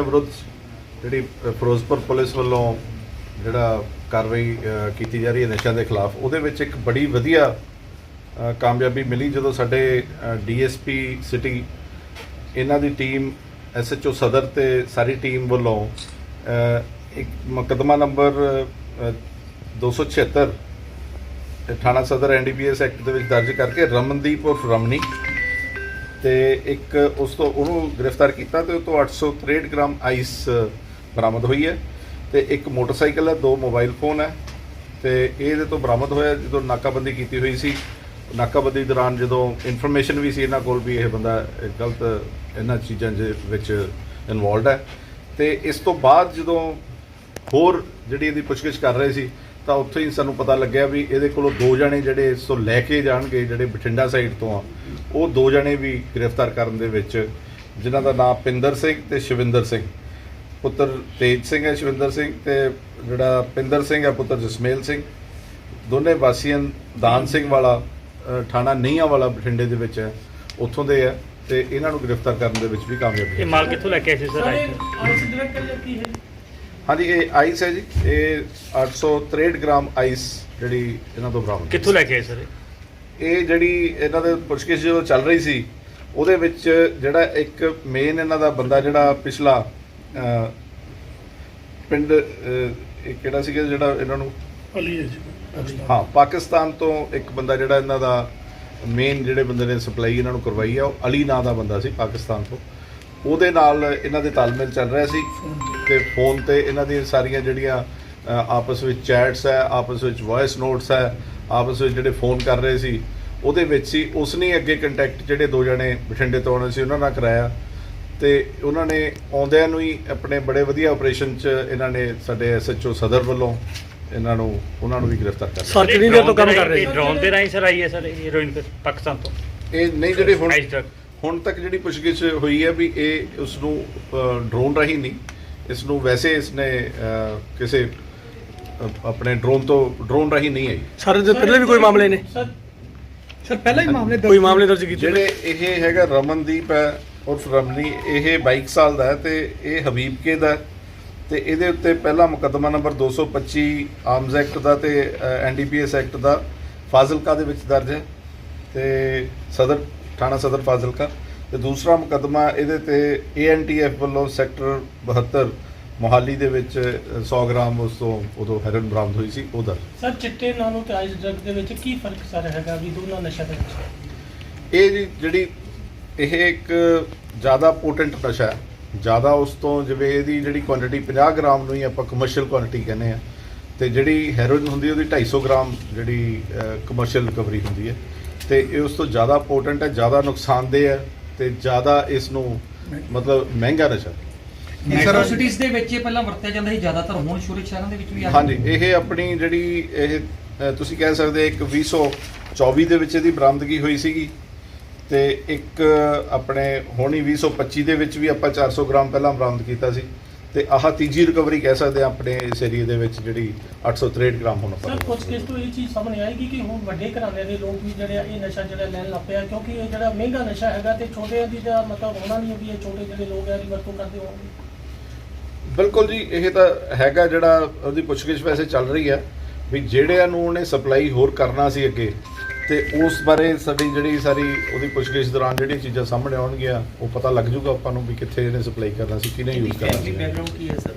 ਵਿਰੁੱਧ ਜਿਹੜੀ ਫਿਰੋਜ਼ਪੁਰ ਪੁਲਿਸ ਵੱਲੋਂ ਜਿਹੜਾ ਕਾਰਵਾਈ ਕੀਤੀ ਜਾ ਰਹੀ ਹੈ ਨਸ਼ਿਆਂ ਦੇ ਖਿਲਾਫ ਉਹਦੇ ਵਿੱਚ ਇੱਕ ਬੜੀ ਵਧੀਆ ਕਾਮਯਾਬੀ ਮਿਲੀ ਜਦੋਂ ਸਾਡੇ ਡੀਐਸਪੀ ਸਿਟੀ ਇਹਨਾਂ ਦੀ ਟੀਮ ਐਸਐਚਓ ਸਦਰ ਤੇ ਸਾਰੀ ਟੀਮ ਵੱਲੋਂ ਇੱਕ ਮੁਕੱਦਮਾ ਨੰਬਰ ਅ, 276 ਤੇ ਥਾਣਾ ਸਦਰ ਐਨਡੀਪੀਐਸ ਐਕਟ ਦੇ ਵਿੱਚ ਦਰਜ ਕਰਕੇ ਰਮਨਦੀਪ ਉਰਫ ਰਮਨੀ ਤੇ ਇੱਕ ਉਸ ਤੋਂ ਉਹਨੂੰ ਗ੍ਰਿਫਤਾਰ ਕੀਤਾ ਤੇ ਉਹ ਤੋਂ 863 ਗ੍ਰਾਮ ਆਈਸ ਬਰਾਮਦ ਹੋਈ ਹੈ। ਤੇ ਇੱਕ ਮੋਟਰਸਾਈਕਲ ਹੈ, ਦੋ ਮੋਬਾਈਲ ਫੋਨ ਹੈ ਤੇ ਇਹਦੇ ਤੋਂ ਬਰਾਮਦ ਹੋਇਆ ਜਦੋਂ ਨਾਕਾਬੰਦੀ ਕੀਤੀ ਹੋਈ ਸੀ। ਨਾਕਾਬੰਦੀ ਦੌਰਾਨ ਜਦੋਂ ਇਨਫੋਰਮੇਸ਼ਨ ਵੀ ਸੀ ਇਹਨਾਂ ਕੋਲ ਵੀ ਇਹ ਬੰਦਾ ਗਲਤ ਇਹਨਾਂ ਚੀਜ਼ਾਂ ਦੇ ਵਿੱਚ ਇਨਵੋਲਡ ਹੈ। ਤੇ ਇਸ ਤੋਂ ਬਾਅਦ ਜਦੋਂ ਹੋਰ ਜਿਹੜੀ ਇਹਦੀ ਪੁੱਛਗਿੱਛ ਕਰ ਰਹੇ ਸੀ, ਤਾਂ ਉੱਥੇ ਹੀ ਸਾਨੂੰ ਪਤਾ ਲੱਗਿਆ ਵੀ ਇਹਦੇ ਕੋਲੋਂ ਦੋ ਜਣੇ ਜਿਹੜੇ ਇਸ ਤੋਂ ਲੈ ਕੇ ਜਾਣਗੇ, ਜਿਹੜੇ ਬਠਿੰਡਾ ਸਾਈਡ ਤੋਂ ਆ ਉਹ ਦੋ ਜਣੇ ਵੀ ਗ੍ਰਿਫਤਾਰ ਕਰਨ ਦੇ ਵਿੱਚ ਜਿਨ੍ਹਾਂ ਦਾ ਨਾਮ ਪਿੰਦਰ ਸਿੰਘ ਤੇ ਸ਼ਿਵਿੰਦਰ ਸਿੰਘ। ਪੁੱਤਰ ਤੇਜ ਸਿੰਘ ਹੈ ਸ਼ਿਵਿੰਦਰ ਸਿੰਘ ਤੇ ਜਿਹੜਾ ਪਿੰਦਰ ਸਿੰਘ ਹੈ ਪੁੱਤਰ ਜਸਮੇਲ ਸਿੰਘ। ਦੋਨੇ ਵਾਸੀਆਂ ਦਾਨ ਸਿੰਘ ਵਾਲਾ ਥਾਣਾ ਨਈਆਂ ਵਾਲਾ ਬਠਿੰਡੇ ਦੇ ਵਿੱਚ ਹੈ ਉੱਥੋਂ ਦੇ ਹੈ ਤੇ ਇਹਨਾਂ ਨੂੰ ਗ੍ਰਿਫਤਾਰ ਕਰਨ ਦੇ ਵਿੱਚ ਵੀ ਕਾਮਯਾਬ ਇਹ ਹੋਏ ਮਾਲ ਕਿੱਥੋਂ ਲੈ ਕੇ ਆਏ ਸੀ ਸਰ? ਹਾਂਜੀ ਇਹ ਆਈਸ ਹੈ ਜੀ। ਇਹ 863 ਗ੍ਰਾਮ ਆਈਸ ਜਿਹੜੀ ਇਹਨਾਂ ਤੋਂ ਬਰਾਮਦ। ਕਿੱਥੋਂ ਲੈ ਕੇ ਆਏ ਸਰ? ਇਹ ਜਿਹੜੀ ਇਹਨਾਂ ਦੇ ਪੁੱਛਗਿੱਛ ਜਦੋਂ ਚੱਲ ਰਹੀ ਸੀ ਉਹਦੇ ਵਿੱਚ ਜਿਹੜਾ ਇੱਕ ਮੇਨ ਇਹਨਾਂ ਦਾ ਬੰਦਾ ਜਿਹੜਾ ਪਿਛਲਾ ਪਿੰਡ ਇਹ ਕਿਹੜਾ ਸੀਗਾ ਜਿਹੜਾ ਇਹਨਾਂ ਨੂੰ? ਅਲੀ ਹੈ ਪਾਕਿਸਤਾਨ ਤੋਂ ਇੱਕ ਬੰਦਾ ਜਿਹੜਾ ਇਹਨਾਂ ਦਾ ਮੇਨ ਜਿਹੜੇ ਬੰਦੇ ਨੇ ਸਪਲਾਈ ਇਹਨਾਂ ਨੂੰ ਕਰਵਾਈ ਆ ਉਹ ਅਲੀ ਨਾਂ ਦਾ ਬੰਦਾ ਸੀ ਪਾਕਿਸਤਾਨ ਤੋਂ। ਉਹਦੇ ਨਾਲ ਇਹਨਾਂ ਦੇ ਤਾਲਮੇਲ ਚੱਲ ਰਿਹਾ ਸੀ ਤੇ ਫੋਨ ਤੇ ਇਹਨਾਂ ਦੀਆਂ ਸਾਰੀਆਂ ਜਿਹੜੀਆਂ ਆਪਸ ਵਿੱਚ ਚੈਟਸ ਹੈ ਆਪਸ ਵਿੱਚ ਵੌਇਸ ਨੋਟਸ ਹੈ ਆਪਸ ਵਿੱਚ ਜਿਹੜੇ ਫੋਨ ਕਰ ਰਹੇ ਸੀ ਉਹਦੇ ਵਿੱਚ ਹੀ ਉਸਨੇ ਅੱਗੇ ਕੰਟੈਕਟ ਜਿਹੜੇ ਦੋ ਜਣੇ ਬਠਿੰਡੇ ਤੋਂ ਆਉਣੇ ਸੀ ਉਹਨਾਂ ਨਾਲ ਕਰਾਇਆ। ਤੇ ਉਹਨਾਂ ਨੇ ਆਉਂਦਿਆਂ ਨੂੰ ਹੀ ਆਪਣੇ ਬੜੇ ਵਧੀਆ ਆਪਰੇਸ਼ਨ 'ਚ ਇਹਨਾਂ ਨੇ ਸਾਡੇ ਐਸਐਚਓ ਸਦਰ ਵੱਲੋਂ ਇਹਨਾਂ ਨੂੰ ਉਹਨਾਂ ਨੂੰ ਵੀ ਗ੍ਰਿਫਤਾਰ ਕਰ ਲਿਆ। ਸਰ ਕਿੰਨੀ ਦੇਰ ਤੋਂ ਕੰਮ ਕਰ ਰਹੇ ਸੀ? ਡਰੋਨ ਦੇ ਰਾਹੀਂ ਸਰ ਆਈ ਹੈ ਸਰ ਹੀਰੋਇਨ ਪਾਕਿਸਤਾਨ ਤੋਂ। ਇਹ ਨਹੀਂ ਜਿਹੜੇ ਹੁਣ ਹੁਣ ਤੱਕ ਜਿਹੜੀ ਪੁੱਛਗਿੱਛ ਹੋਈ ਹੈ ਵੀ ਇਹ ਉਸ ਨੂੰ ਡਰੋਨ ਰਾਹੀਂ ਨਹੀਂ ਇਸ ਨੂੰ ਵੈਸੇ ਇਸਨੇ ਕਿਸੇ ਅ, ਆਪਣੇ ਡਰੋਨ ਤੋਂ ਡਰੋਨ ਰਾਹੀਂ ਨਹੀਂ ਆਈ। ਸਰ ਇਹਦੇ ਪਹਿਲੇ ਵੀ ਕੋਈ ਮਾਮਲੇ ਨੇ? ਸਰ ਸਰ ਪਹਿਲਾਂ ਹੀ ਮਾਮਲੇ ਕੋਈ ਮਾਮਲੇ ਦਰਜ ਕੀਤੇ? ਜਿਹੜੇ ਇਹ ਹੈਗਾ ਰਮਨਦੀਪ ਹੈ ਉਰਫ ਰਮਨੀ ਇਹ 22 ਸਾਲ ਦਾ ਹੈ ਤੇ ਇਹ ਹਬੀਬਕੇ ਦਾ ਹੈ। ਤੇ ਇਹਦੇ ਉੱਤੇ ਪਹਿਲਾ ਮੁਕੱਦਮਾ ਨੰਬਰ 225 ਆਰਮਜ਼ ਐਕਟ ਦਾ ਤੇ ਐਨਡੀਪੀਐਸ ਐਕਟ ਦਾ ਫਾਜ਼ਿਲਕਾ ਦੇ ਵਿੱਚ ਦਰਜ ਹੈ। ਤੇ ਸਦਰ ਥਾਣਾ ਸਦਰ ਫਾਜ਼ਿਲਕਾ। ਤੇ ਦੂਸਰਾ ਮੁਕੱਦਮਾ ਇਹਦੇ ਤੇ ਏਐਨਟੀਐਫ ਵੱਲੋਂ ਸੈਕਟਰ 72 ਮੋਹਾਲੀ ਦੇ ਵਿੱਚ ਅ, 100 ਗ੍ਰਾਮ ਉਸ ਤੋਂ ਉਦੋਂ ਹੈਰਨ ਬਰਾਮਦ ਹੋਈ ਸੀ ਉਹ ਦਰਜ ਸਰ ਚਿੱਟੇ ਨਾਲੋਂ ਤੇ ਆਈਸ ਡਰਗ ਦੇ ਵਿੱਚ ਕੀ ਫ਼ਰਕ ਸਰ ਹੈਗਾ ਵੀ ਦੋਨਾਂ ਨਸ਼ਾ ਦੇ ਵਿੱਚ? ਇਹ ਜੀ ਜਿਹੜੀ ਇਹ ਇੱਕ ਜ਼ਿਆਦਾ ਪੋਟੈਂਟ ਨਸ਼ਾ ਹੈ। ਜ਼ਿਆਦਾ ਉਸ ਤੋਂ ਜਿਵੇਂ ਇਹਦੀ ਜਿਹੜੀ ਕੁਆਂਟੀਟੀ 50 ਗ੍ਰਾਮ ਨੂੰ ਹੀ ਆਪਾਂ ਕਮਰਸ਼ੀਅਲ ਕੁਆਂਟੀਟੀ ਕਹਿੰਦੇ ਆ ਤੇ ਜਿਹੜੀ ਹੈਰੋਇਨ ਹੁੰਦੀ ਉਹਦੀ 250 ਗ੍ਰਾਮ ਜਿਹੜੀ ਕਮਰਸ਼ੀਅਲ ਰਿਕਵਰੀ ਹੁੰਦੀ ਹੈ। ਤੇ ਇਹ ਉਸ ਤੋਂ ਜ਼ਿਆਦਾ ਪੋਟੈਂਟ ਹੈ ਜ਼ਿਆਦਾ ਨੁਕਸਾਨਦੇਹ ਹੈ ਤੇ ਜ਼ਿਆਦਾ ਇਸ ਨੂੰ ਮਤਲਬ ਮਹਿੰਗਾ ਨਸ਼ਾ ਮੈਟਰੋ ਸਿਟੀਜ਼ ਦੇ ਵਿੱਚ ਇਹ ਪਹਿਲਾਂ ਵਰਤਿਆ ਜਾਂਦਾ ਸੀ ਜ਼ਿਆਦਾਤਰ ਹੁਣ ਸ਼ੁਰੂ ਸ਼ਹਿਰਾਂ ਦੇ ਵਿੱਚ ਵੀ ਆ ਹਾਂਜੀ ਇਹ ਆਪਣੀ ਜਿਹੜੀ ਇਹ ਅ, ਤੁਸੀਂ ਕਹਿ ਸਕਦੇ ਇੱਕ 2024 ਦੇ ਵਿੱਚ ਇਹਦੀ ਬਰਾਮਦਗੀ ਹੋਈ ਸੀਗੀ ਤੇ ਇੱਕ ਆਪਣੇ ਹੋਣੀ 2025 ਦੇ ਵਿੱਚ ਵੀ ਆਪਾਂ 400 ਗ੍ਰਾਮ ਪਹਿਲਾਂ ਬਰਾਮਦ ਕੀਤਾ ਸੀ ਤੇ ਆਹ ਤੀਜੀ ਰਿਕਵਰੀ ਕਹਿ ਸਕਦੇ ਹਾਂ ਆਪਣੇ ਇਸ ਏਰੀਏ ਦੇ ਵਿੱਚ ਜਿਹੜੀ 863 ਗ੍ਰਾਮ ਹੁਣ ਆਪਾਂ ਸਰ ਕੁਝ ਕੇਸ ਤੋਂ ਇਹ ਚੀਜ਼ ਸਾਹਮਣੇ ਆਏਗੀ ਕਿ ਹੁਣ ਵੱਡੇ ਘਰਾਣੇ ਦੇ ਲੋਕ ਵੀ ਜਿਹੜੇ ਆ ਇਹ ਨਸ਼ਾ ਜਿਹੜਾ ਲੈਣ ਲੱਗ ਪਿਆ ਕਿਉਂਕਿ ਇਹ ਜਿਹੜਾ ਮਹਿੰਗਾ ਨਸ਼ਾ ਹੈਗਾ ਤੇ ਛੋਟਿਆਂ ਦੀ ਦਾ ਮਤਲਬ ਹੋਣਾ ਨਹੀਂ ਵੀ ਇਹ ਛੋਟੇ ਜਿਹੜੇ ਲੋਕ ਆ ਇਹਦੀ ਵਰਤੋਂ ਕਰਦੇ ਹੋਣਗੇ। ਬਿਲਕੁਲ ਜੀ, ਇਹ ਤਾਂ ਹੈਗਾ ਜਿਹੜਾ ਉਹਦੀ ਪੁੱਛਗਿੱਛ ਵੈਸੇ ਚੱਲ ਰਹੀ ਆ ਵੀ ਜਿਹੜਿਆਂ ਨੂੰ ਉਹਨੇ ਸਪਲਾਈ ਹੋਰ ਕਰਨਾ ਸੀ ਅੱਗੇ ਤੇ ਉਸ ਬਾਰੇ ਸਾਡੀ ਜਿਹੜੀ ਸਾਰੀ ਉਹਦੀ ਪੁੱਛਗਿੱਛ ਦੌਰਾਨ ਜਿਹੜੀਆਂ ਚੀਜ਼ਾਂ ਸਾਹਮਣੇ ਆਉਣਗੀਆਂ, ਉਹ ਪਤਾ ਲੱਗ ਜੂਗਾ ਆਪਾਂ ਨੂੰ ਵੀ ਕਿੱਥੇ ਇਹਨੇ ਸਪਲਾਈ ਕਰਨਾ ਸੀ, ਕਿਹਨੇ ਯੂਜ਼ ਕਰਨਾ ਸੀ। ਬੈਕਗ੍ਰਾਉਂਡ ਕੀ ਹੈ ਸਰ